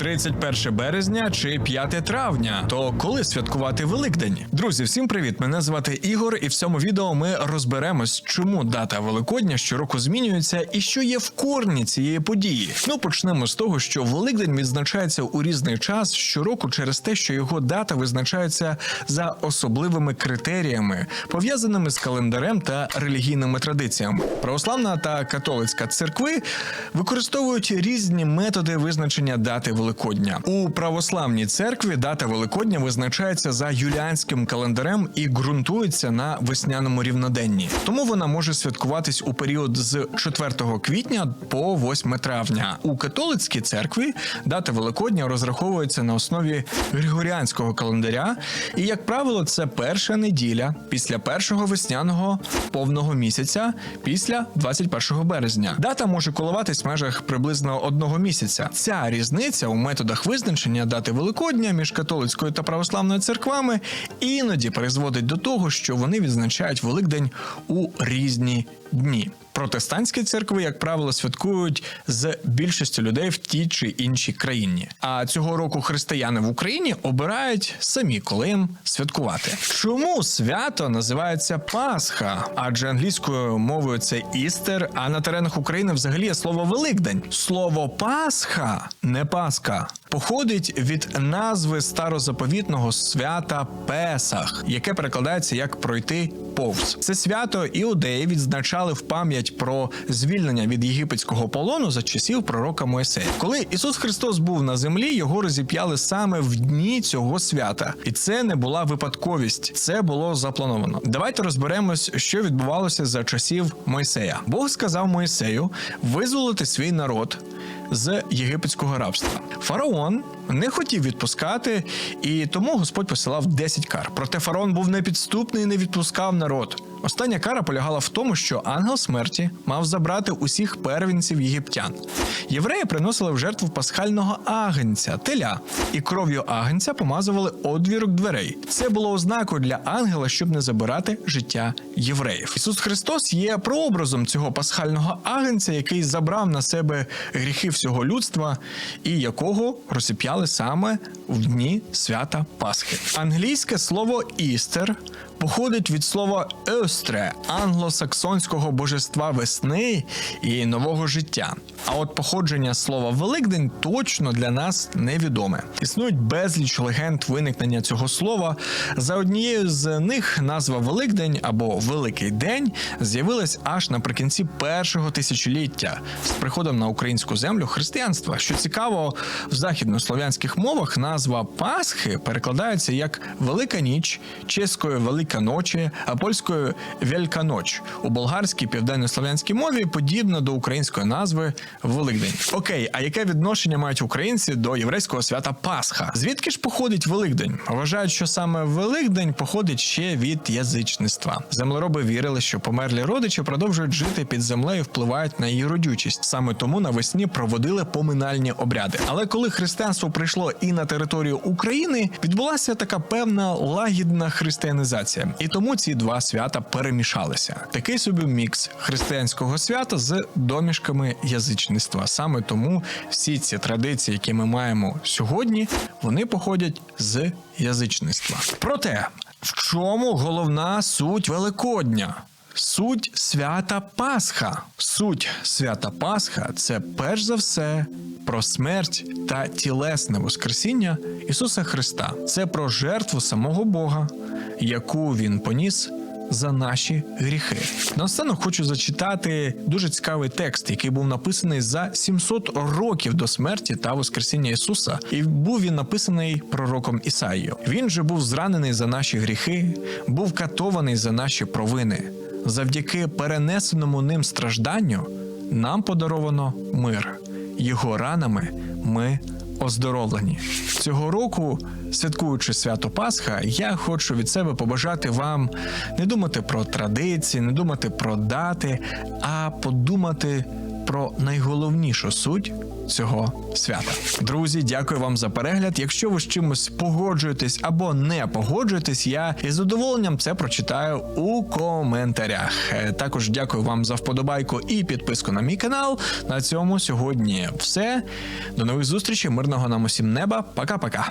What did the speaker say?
31 березня чи 5 травня. То коли святкувати Великдень? Друзі, всім привіт! Мене звати Ігор, і в цьому відео ми розберемось, чому дата Великодня щороку змінюється і що є в корні цієї події. Ну почнемо з того, що Великдень відзначається у різний час щороку через те, що його дата визначається за особливими критеріями, пов'язаними з календарем та релігійними традиціями. Православна та католицька церкви використовують різні методи визначення дати Великодня. У православній церкві дата Великодня визначається за юліанським календарем і ґрунтується на весняному рівноденні. Тому вона може святкуватись у період з 4 квітня по 8 травня. У католицькій церкві дата Великодня розраховується на основі григоріанського календаря, і, як правило, це перша неділя після першого весняного повного місяця після 21 березня. Дата може коливатись в межах приблизно одного місяця. Ця різниця у методах визначення дати Великодня між католицькою та православною церквами іноді призводить до того, що вони відзначають Великдень у різні дні. Протестантські церкви, як правило, святкують з більшістю людей в тій чи іншій країні. А цього року християни в Україні обирають самі, коли їм святкувати. Чому свято називається Пасха? Адже англійською мовою це Істер, а на теренах України взагалі є слово Великдень. Слово Пасха не Пасха. Походить від назви старозаповітного свята Песах, яке перекладається як пройти повз. Це свято іудеї відзначали в пам'ять про звільнення від єгипетського полону за часів пророка Моїсея. Коли Ісус Христос був на землі, його розіп'яли саме в дні цього свята, і це не була випадковість, це було заплановано. Давайте розберемось, що відбувалося за часів Мойсея. Бог сказав Моїсею визволити свій народ з єгипетського рабства. Фараон не хотів відпускати, і тому Господь посилав 10 кар. Проте фараон був непідступний і не відпускав народ. Остання кара полягала в тому, що ангел смерті мав забрати усіх первенців єгиптян. Євреї приносили в жертву пасхального агенця, теля, і кров'ю агенця помазували одвірок дверей. Це було ознакою для ангела, щоб не забирати життя євреїв. Ісус Христос є прообразом цього пасхального агенця, який забрав на себе гріхи всього людства, і якого розіп'яли саме в дні свята Пасхи. Англійське слово істер походить від слова «östre» англосаксонського божества весни і нового життя. А от походження слова Великдень точно для нас невідоме. Існують безліч легенд виникнення цього слова. За однією з них назва Великдень або Великий День з'явилась аж наприкінці першого тисячоліття з приходом на українську землю християнства. Що цікаво, в західнослов'янських мовах назва Пасхи перекладається як Велика ніч, чеською Велика ночі, а польською Велька ноч. У болгарській південнослов'янській мові подібно до української назви Великдень. Окей, а яке відношення мають українці до єврейського свята Пасха? Звідки ж походить Великдень? Вважають, що саме Великдень походить ще від язичництва. Землероби вірили, що померлі родичі продовжують жити під землею, впливають на її родючість. Саме тому навесні проводили поминальні обряди. Але коли християнство прийшло і на територію України, відбулася така певна лагідна християнізація, і тому ці два свята перемішалися. Такий собі мікс християнського свята з домішками язичництва. Саме тому всі ці традиції, які ми маємо сьогодні, вони походять з язичництва. Проте в чому головна суть Великодня? Суть свята Пасха. Суть свята Пасха це перш за все про смерть та тілесне Воскресіння Ісуса Христа. Це про жертву самого Бога, яку Він поніс за наші гріхи. Наостанок хочу зачитати дуже цікавий текст, який був написаний за 700 років до смерті та Воскресіння Ісуса, і був він написаний пророком Ісаїю. Він же був зранений за наші гріхи, був катований за наші провини. Завдяки перенесеному ним стражданню нам подаровано мир. Його ранами ми оздоровлені. Цього року, святкуючи свято Пасха, я хочу від себе побажати вам не думати про традиції, не думати про дати, а подумати про найголовнішу суть цього свята. Друзі, дякую вам за перегляд. Якщо ви з чимось погоджуєтесь або не погоджуєтесь, я із задоволенням це прочитаю у коментарях. Е, Також дякую вам за вподобайку і підписку на мій канал. На цьому сьогодні все. До нових зустрічей, мирного нам усім неба. Пока-пока.